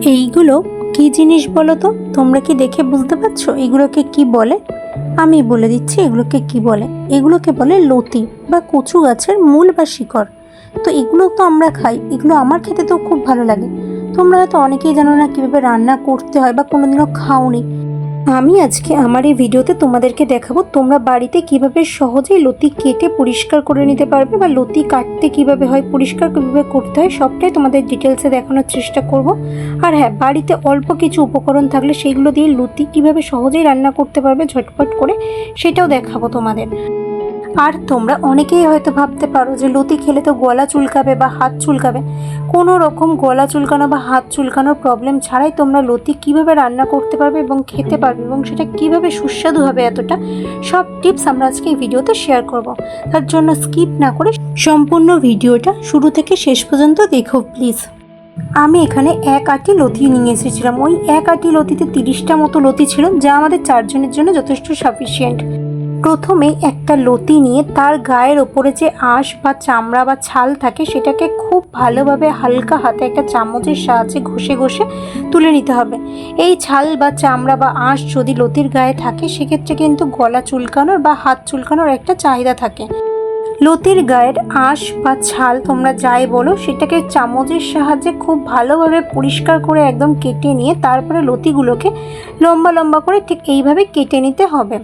এইগুলো কি জিনিস বলো তো? তোমরা কি দেখে বুঝতে পারছ? এগুলোকে কি বলে? আমি বলে দিচ্ছি এগুলোকে কি বলে? এগুলোকে বলে লতি বা কচু গাছের মূল বা শিকড়। তো এগুলো তো আমরা খাই, এগুলো আমার খেতে তো খুব ভালো লাগে। তোমরা হয়তো অনেকেই জানো না কীভাবে রান্না করতে হয় বা কোনোদিনও খাওনি। আমি আজকে আমার এই ভিডিওতে তোমাদেরকে দেখাবো তোমরা বাড়িতে কীভাবে সহজেই লতি কেটে পরিষ্কার করে নিতে পারবে বা লতি কাটতে কীভাবে হয়, পরিষ্কার কীভাবে করতে হয়, সবটাই তোমাদের ডিটেলসে দেখানোর চেষ্টা করব। আর হ্যাঁ বাড়িতে অল্প কিছু উপকরণ থাকলে সেইগুলো দিয়ে লতি কীভাবে সহজেই রান্না করতে পারবে ঝটপট করে সেটাও দেখাবো তোমাদের। আর তোমরা অনেকেই হয়তো ভাবতে পারো যে লতি খেলে তো গলা চুলকাবে বা হাত চুলকাবে। কোনো রকম গলা চুলকানো বা হাত চুলকানোর প্রবলেম ছাড়াই তোমরা লতি কীভাবে রান্না করতে পারবে এবং খেতে পারবে এবং সেটা কীভাবে সুস্বাদু হবে এতটা, সব টিপস আমরা আজকে এই ভিডিওতে শেয়ার করব। তার জন্য স্কিপ না করে সম্পূর্ণ ভিডিওটা শুরু থেকে শেষ পর্যন্ত দেখো প্লিজ আমি এখানে এক আটি লতি নিয়ে এসেছিলাম। ওই এক আটি লতিতে তিরিশটা মতো লতি ছিল, যা আমাদের চারজনের জন্য যথেষ্ট সাফিসিয়েন্ট প্রথমে একটা লতি নিয়ে তার গায়ের ওপরে যে আঁশ বা চামড়া বা ছাল থাকে, সেটাকে খুব ভালোভাবে হালকা হাতে একটা চামচের সাহায্যে ঘষে ঘষে তুলে নিতে হবে। এই ছাল বা চামড়া বা আঁশ যদি লতির গায়ে থাকে, সেক্ষেত্রে কিন্তু গলা চুলকানোর বা হাত চুলকানোর একটা চাহিদা থাকে। লতির গায়ের আঁশ বা ছাল তোমরা যাই বলো, সেটাকে চামচের সাহায্যে খুব ভালোভাবে পরিষ্কার করে একদম কেটে নিয়ে তারপরে লতিগুলোকে লম্বা লম্বা করে ঠিক এইভাবে কেটে নিতে হবে।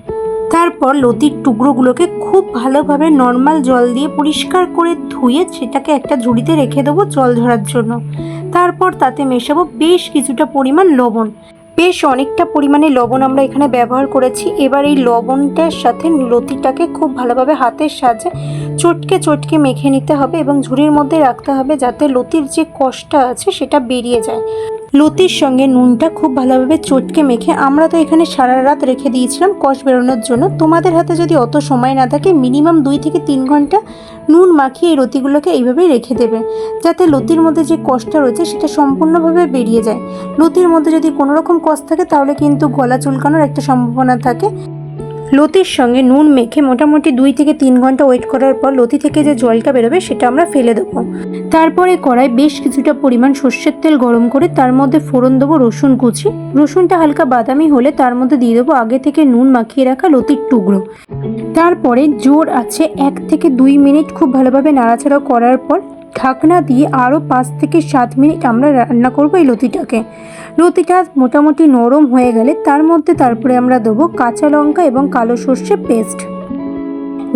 তারপর লতির টুকরোগুলোকে খুব ভালোভাবে নর্মাল জল দিয়ে পরিষ্কার করে ধুয়ে সেটাকে একটা ঝুড়িতে রেখে দেবো জল ঝরার জন্য। তারপর তাতে মেশাবো বেশ কিছুটা পরিমাণ লবণ। বেশ অনেকটা পরিমাণে লবণ আমরা এখানে ব্যবহার করেছি। এবার এই লবণটার সাথে লতিটাকে খুব ভালোভাবে হাতের সাহায্যে চটকে চটকে মেখে নিতে হবে এবং ঝুড়ির মধ্যে রাখতে হবে যাতে লতির যে কষটা আছে সেটা বেরিয়ে যায়। লতির সঙ্গে নুনটা খুব ভালোভাবে চটকে মেখে আমরা তো এখানে সারা রাত রেখে দিয়েছিলাম কষ বেরোনোর জন্য। তোমাদের হাতে যদি অত সময় না থাকে, মিনিমাম দুই থেকে তিন ঘণ্টা নুন মাখিয়ে এই লতিগুলোকে এইভাবেই রেখে দেবে, যাতে লতির মধ্যে যে কষটা রয়েছে সেটা সম্পূর্ণভাবে বেরিয়ে যায়। লতির মধ্যে যদি কোনো রকম কষ থাকে, তাহলে কিন্তু গলা চুলকানোর একটা সম্ভাবনা থাকে। লতির সঙ্গে নুন মেখে মোটামুটি দুই থেকে তিন ঘণ্টা ওয়েট করার পর লতি থেকে যে জলটা বেরোবে সেটা আমরা ফেলে দেবো। তারপরে কড়াই বেশ কিছুটা পরিমাণ সর্ষের তেল গরম করে তার মধ্যে ফোড়ন দেবো রসুন কুচি। রসুনটা হালকা বাদামি হলে তার মধ্যে দিয়ে দেবো আগে থেকে নুন মাখিয়ে রাখা লতির টুকরো। তারপরে জোর আছে এক থেকে দুই মিনিট খুব ভালোভাবে নাড়াচাড়া করার পর ঢাকনা দিয়ে আরও পাঁচ থেকে সাত মিনিট আমরা রান্না করব এই লতিটাকে। লতিটা মোটামুটি নরম হয়ে গেলে তার মধ্যে তারপরে আমরা দেবো কাঁচা লঙ্কা এবং কালো সর্ষে পেস্ট।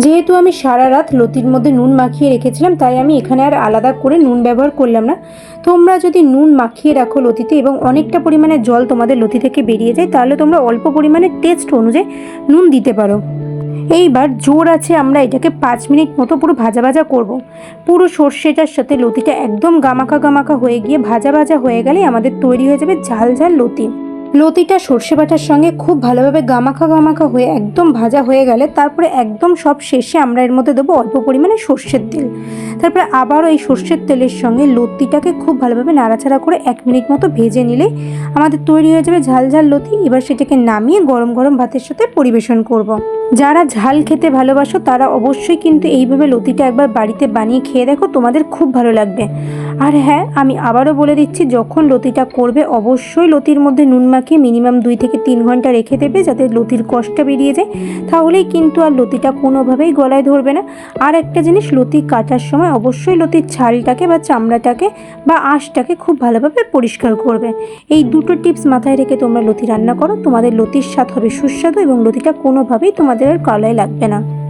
যেহেতু আমি সারা রাত লতির মধ্যে নুন মাখিয়ে রেখেছিলাম, তাই আমি এখানে আর আলাদা করে নুন ব্যবহার করলাম না। তোমরা যদি নুন মাখিয়ে রাখো লতিতে এবং অনেকটা পরিমাণে জল তোমাদের লতি থেকে বেরিয়ে যায়, তাহলে তোমরা অল্প পরিমাণে টেস্ট অনুযায়ী নুন দিতে পারো। এইবার জোর আছে আমরা এটাকে পাঁচ মিনিট মতো পুরো ভাজা ভাজা করব। পুরো সর্ষেটার সাথে লতিটা একদম গামাখা গামাখা হয়ে গিয়ে ভাজা ভাজা হয়ে গেলে আমাদের তৈরি হয়ে যাবে ঝাল ঝাল লতি। লতিটা সর্ষে বাটার সঙ্গে খুব ভালোভাবে গামাখা গামাখা হয়ে একদম ভাজা হয়ে গেলে তারপরে একদম সব শেষে আমরা এর মধ্যে দেবো অল্প পরিমাণে সর্ষের তেল। তারপরে আবারও এই সর্ষের তেলের সঙ্গে লতিটাকে খুব ভালোভাবে নাড়াচাড়া করে এক মিনিট মতো ভেজে নিলে আমাদের তৈরি হয়ে যাবে ঝাল ঝাল লতি। এবার সেটাকে নামিয়ে গরম গরম ভাতের সাথে পরিবেশন করব। যারা ঝাল খেতে ভালোবাসো তারা অবশ্যই কিন্তু এইভাবে লতিটা একবার বাড়িতে বানিয়ে খেয়ে দেখো, তোমাদের খুব ভালো লাগবে। আর হ্যাঁ আমি আবারও বলে দিচ্ছি যখন লতিটা করবে অবশ্যই লতির মধ্যে নুন মাখিয়ে মিনিমাম দুই থেকে তিন ঘণ্টা রেখে দেবে যাতে লতির কষ্টটা বেরিয়ে যায়। তাহলেই কিন্তু আর লতিটা কোনোভাবেই গলায় ধরবে না। আর একটা জিনিস লতি কাটার সময় অবশ্যই লতির ছালটাকে বা চামড়াটাকে বা আঁশটাকে খুব ভালোভাবে পরিষ্কার করবে। এই দুটো টিপস মাথায় রেখে তোমরা লতি রান্না করো। তোমাদের লতির স্বাদ হবে সুস্বাদু এবং লতিটা কোনোভাবেই তোমাদের আর গলায় লাগবে না।